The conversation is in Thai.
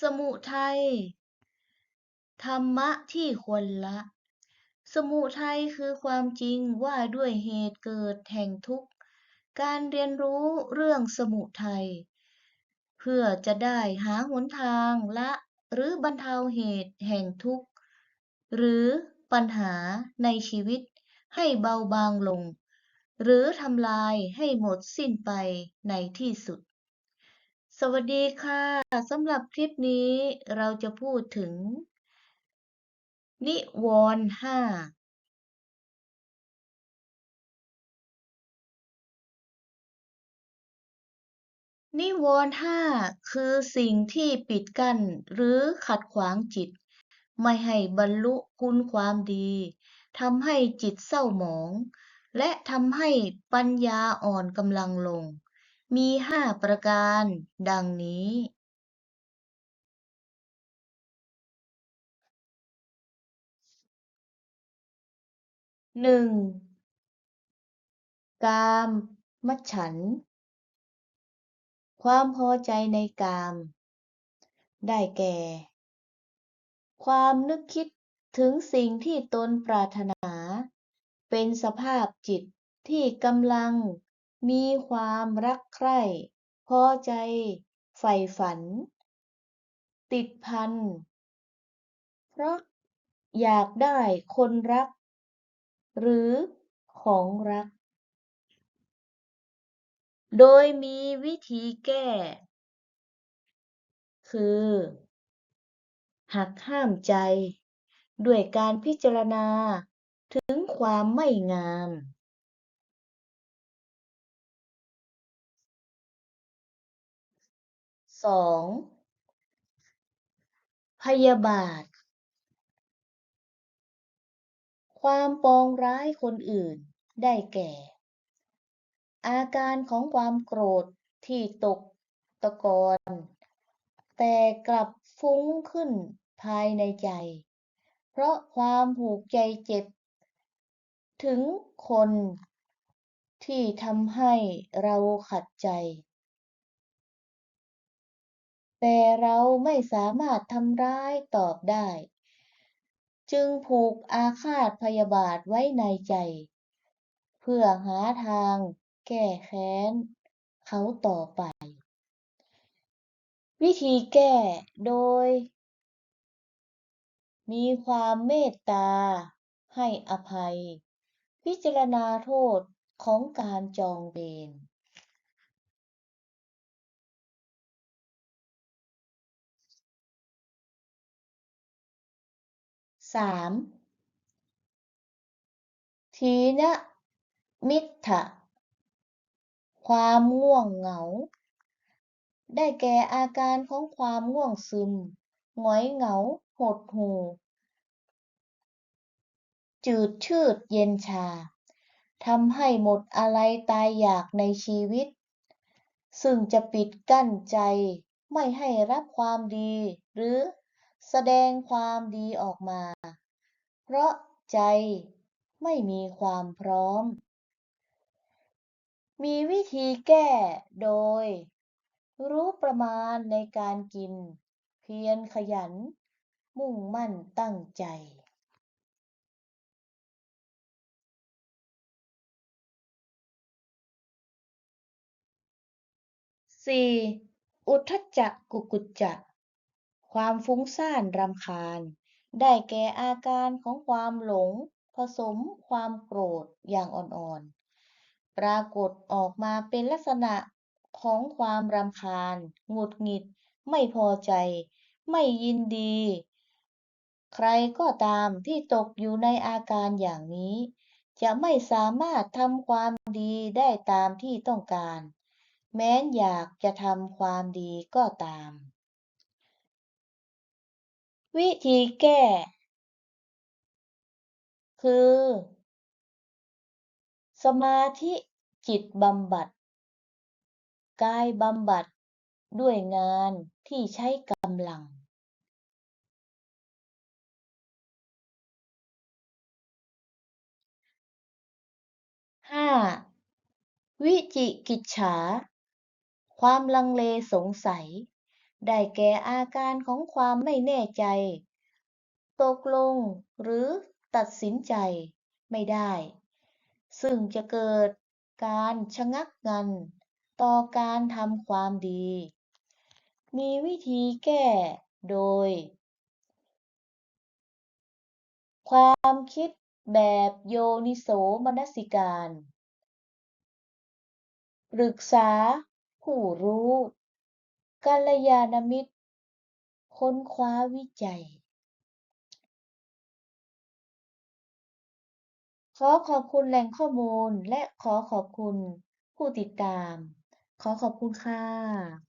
สมุทัยธรรมะที่ควรละ สมุทัยคือความจริงว่าด้วยเหตุเกิดแห่งทุกข์ การเรียนรู้เรื่องสมุทัยเพื่อจะได้หาหนทางละหรือบรรเทาเหตุแห่งทุกข์ หรือปัญหาในชีวิตให้เบาบางลง หรือทำลายให้หมดสิ้นไปในที่สุด สวัสดีค่ะสำหรับคลิปนี้เราจะพูดถึง นิวรณ์ห้านิวรณ์ห้าคือสิ่งที่ปิดกั้นหรือขัดขวางจิต ไม่ให้บรรลุคุณความดีทำให้จิตเศร้าหมอง และทำให้ปัญญาอ่อนกำลังลง มีห้าประการ ดังนี้หนึ่งกามมัฉัน ความพอใจในกาม ได้แก่ ความนึกคิดถึงสิ่งที่ตนปรารถนา เป็นสภาพจิตที่กำลัง มีความรักใคร่พอใจใฝ่ฝัน ติดพัน เพราะอยากได้คนรัก หรือของรัก โดยมีวิธีแก้ คือ หักห้ามใจ ด้วยการพิจารณาถึงความไม่งาม สองพยาบาท ความปองร้ายคนอื่นได้แก่ อาการของความโกรธที่ตกตะกอนแต่กลับฟุ้งขึ้นภายในใจ เพราะความผูกใจเจ็บ ถึงคนที่ทำให้เราขัดใจ แต่เราไม่สามารถทำร้ายตอบได้ จึงผูกอาฆาตพยาบาทไว้ในใจ เพื่อหาทางแก้แค้น เขาต่อไป วิธีแก้โดย มีความเมตตา ให้อภัย พิจารณาโทษของการจองเวร สามถีนมิทธะความง่วงเหงา ได้แก่อาการของความง่วงซึมหงอยเหงา หดหู่จืดชืดเย็นชาทำให้หมดอาลัยตายอยากในชีวิต ซึ่งจะปิดกั้นใจไม่ให้รับความดีหรือ แสดงความดีออกมา เพราะใจไม่มีความพร้อม มีวิธีแก้โดย รู้ประมาณในการกิน เพียรขยัน มุ่งมั่นตั้งใจสี่อุทธัจจะกุกุจจะ ความฟุ้งซ่านรำคาญ ได้แก่อาการของความหลง ผสมความโกรธอย่างอ่อนๆ ปรากฏออกมาเป็นลักษณะของความรำคาญ หงุดหงิด ไม่พอใจ ไม่ยินดี ใครก็ตามที่ตกอยู่ในอาการอย่างนี้ จะไม่สามารถทำความดีได้ตามที่ต้องการ แม้นอยากจะทำความดีก็ตาม วิธีแก้ คือ สมาธิจิตบำบัด กายบำบัดด้วยงานที่ใช้กำลัง ห้าวิจิกิจฉา ความลังเลสงสัย ได้แก่อาการของความไม่แน่ใจ ตกลงหรือตัดสินใจไม่ได้ ซึ่งจะเกิดการชะงักงัน ต่อการทำความดี มีวิธีแก้โดย ความคิดแบบโยนิโสมนสิการ ปรึกษาผู้รู้ กัลยาณมิตร ค้นคว้าวิจัย ขอขอบคุณแหล่งข้อมูลและขอขอบคุณผู้ติดตาม ขอขอบคุณค่ะ